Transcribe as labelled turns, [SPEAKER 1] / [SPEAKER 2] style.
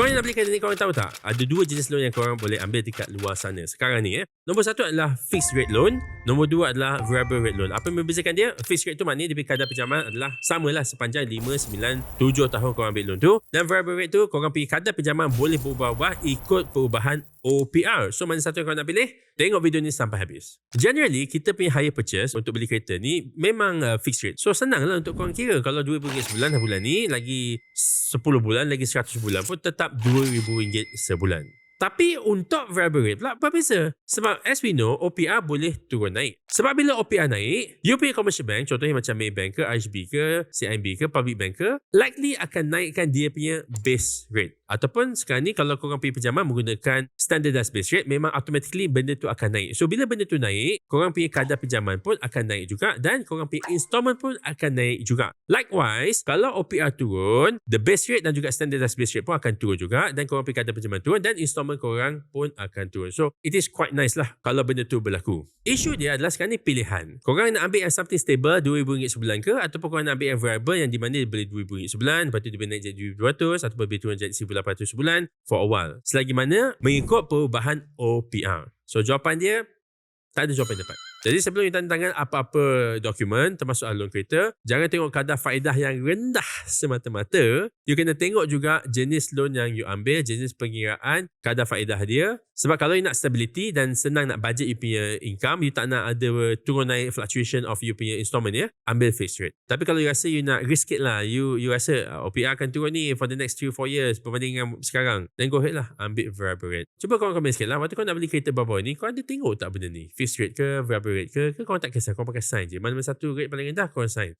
[SPEAKER 1] Korang nak beli kereta ni korang tahu tak? Ada dua jenis loan yang korang boleh ambil dekat luar sana sekarang ni eh. Nombor satu adalah fixed rate loan. Nombor dua adalah variable rate loan. Apa yang membezakan dia? Fixed rate tu maknanya dia kadar pinjaman adalah samalah sepanjang 5, 9, 7 tahun korang ambil loan tu. Dan variable rate tu korang pergi kadar pinjaman boleh berubah-ubah ikut perubahan OPR. So mana satu yang korang nak pilih? Tengok video ni sampai habis. Generally, kita punya hire purchase untuk beli kereta ni memang uh, fixed rate. So senang lah untuk korang kira. Kalau RM2,000 sebulan dah bulan ni, lagi 10 bulan, lagi 100 bulan pun tetap RM2,000 sebulan. Tapi untuk variable pula berbeza. Sebab as we know, OPR boleh turun naik. Sebab bila OPR naik, you punya commercial bank, contohnya macam Maybank ke, RHB ke, CIMB ke, Public Bank ke, likely akan naikkan dia punya base rate. Ataupun sekarang ni kalau korang pergi pinjaman menggunakan standardized base rate, memang automatically benda tu akan naik. So bila benda tu naik, korang punya kadar pinjaman pun akan naik juga dan korang punya installment pun akan naik juga. Likewise, kalau OPR turun, the base rate dan juga standardized base rate pun akan turun juga dan korang punya kadar pinjaman turun dan installment korang pun akan turun. So it is quite nice lah kalau benda tu berlaku. Isu dia adalah sekarang ni pilihan. Korang nak ambil yang something stable RM2,000 sebulan ke ataupun korang nak ambil yang variable yang di mana dia boleh RM2,000 sebulan lepas tu dia boleh naik jadi RM2,200 ataupun boleh turun jadi RM1,800 sebulan for a while. Selagi mana mengikut perubahan OPR. So jawapan dia tak ada jawapan yang tepat. Jadi sebelum tanda tangan apa-apa dokumen termasuk loan kereta, jangan tengok kadar faedah yang rendah semata-mata. You kena tengok juga jenis loan yang you ambil, jenis pengiraan, kadar faedah dia. Sebab kalau you nak stability dan senang nak budget you punya income, you tak nak ada turun naik fluctuation of you punya installment ya, ambil fixed rate. Tapi kalau you rasa you nak risk it lah, you you rasa uh, OPR akan turun ni for the next 3-4 years berbanding dengan sekarang, then go ahead lah ambil variable rate. Cuba korang komen sikit lah, waktu kau nak beli kereta baru ni, kau ada tengok tak benda ni? Fixed rate ke, variable rate ke, ke korang tak kisah, korang pakai sign je. Mana-mana satu rate paling rendah, korang sign.